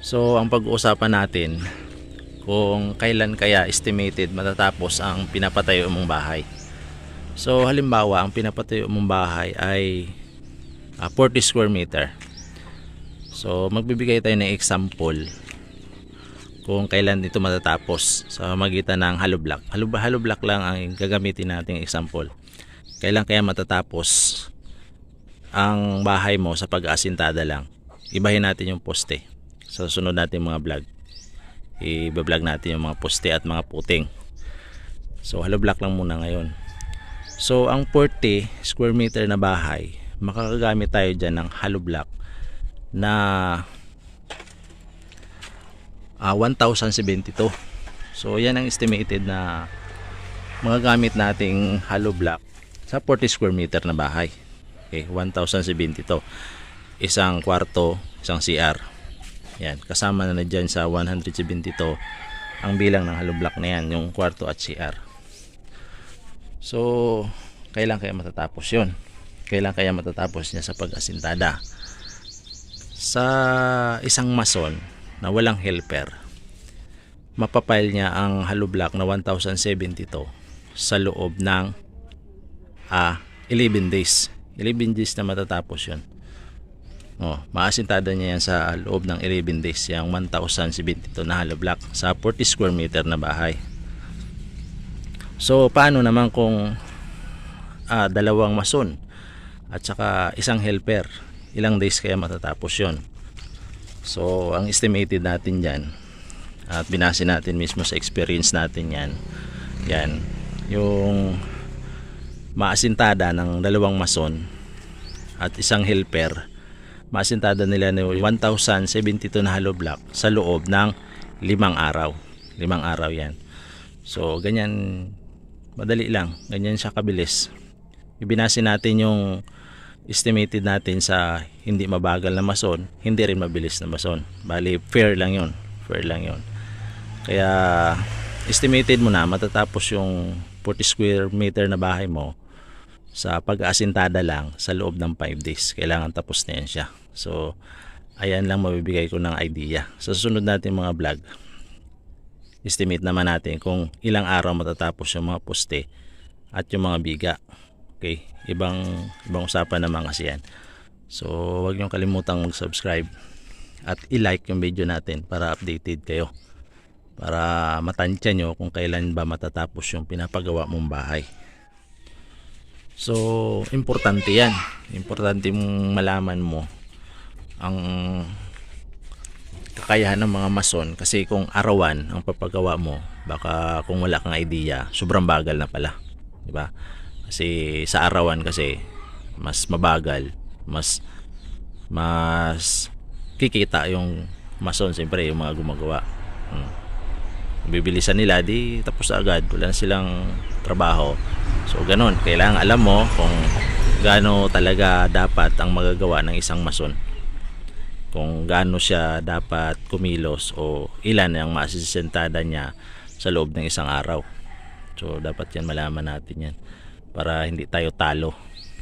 So, ang pag-uusapan natin kung kailan kaya estimated matatapos ang pinapatayo mong bahay. So, halimbawa, ang pinapatayo mong bahay ay ah, 40 square meter. So, magbibigay tayo ng example kung kailan ito matatapos sa magitan ng hollow block. Hollow, hollow block lang ang gagamitin nating example. Kailan kaya matatapos ang bahay mo sa pag-aasintada lang. Ibahin natin yung poste. Sa susunod natin mga vlog. I-vlog natin yung mga poste at mga puting. So hollow block lang muna ngayon. So ang 40 square meter na bahay, makakagamit tayo dyan ng hollow block na ah, 1,072. So yan ang estimated na magagamit nating hollow block sa 40 square meter na bahay. Okay, 1,072. Isang kwarto, isang CR. Yan, kasama na na dyan sa 172 ang bilang ng hollow block na yan, yung kwarto at CR. So, kailan kaya matatapos yun? Kailan kaya matatapos niya sa pag-asintada? Sa isang mason na walang helper, mapapile niya ang hollow block na 1,072 sa loob ng ah, 11 days. 11 days na matatapos yun. Oh, maasintada niya yan sa loob ng 11 days, yung 1,072 na hollow block sa 40 square meter na bahay. So, paano naman kung ah, dalawang mason at saka isang helper? Ilang days kaya matatapos yon? So, ang estimated natin dyan at binase natin mismo sa experience natin yan yan yung maasintada ng dalawang mason at isang helper maasintada nila ng 1,072 na hollow block sa loob ng limang araw. Limang araw yan. So ganyan madali lang. Ganyan siya kabilis. Ibinase natin yung estimated natin sa hindi mabagal na mason hindi rin mabilis na mason. Bali fair lang yon fair lang yon kaya estimated mo na matatapos yung 40 square meter na bahay mo sa pag-aasintada lang sa loob ng 5 days. Kailangan tapos na yan siya. So, ayan lang mabibigay ko ng idea. Sa susunod natin mga vlog, estimate naman natin kung ilang araw matatapos yung mga poste at yung mga biga. Okay, ibang ibang usapan naman kasi yan. So, huwag niyong kalimutang mag-subscribe at i-like yung video natin para updated kayo. Para matansya nyo kung kailan ba matatapos yung pinapagawa mong bahay. So, importante yan. Importante mong malaman mo ang kakayahan ng mga mason kasi kung arawan ang papagawa mo, baka kung wala kang idea, sobrang bagal na pala. 'Di ba? Kasi sa arawan kasi mas mabagal, mas mas kikita yung mason siyempre yung mga gumagawa. Hmm. Bibilisan nila di tapos agad, wala na silang trabaho. So ganun, kailangan alam mo kung gaano talaga dapat ang magagawa ng isang mason. Kung gaano siya dapat kumilos o ilan ang masisentada niya sa loob ng isang araw. So dapat yan malaman natin yan para hindi tayo talo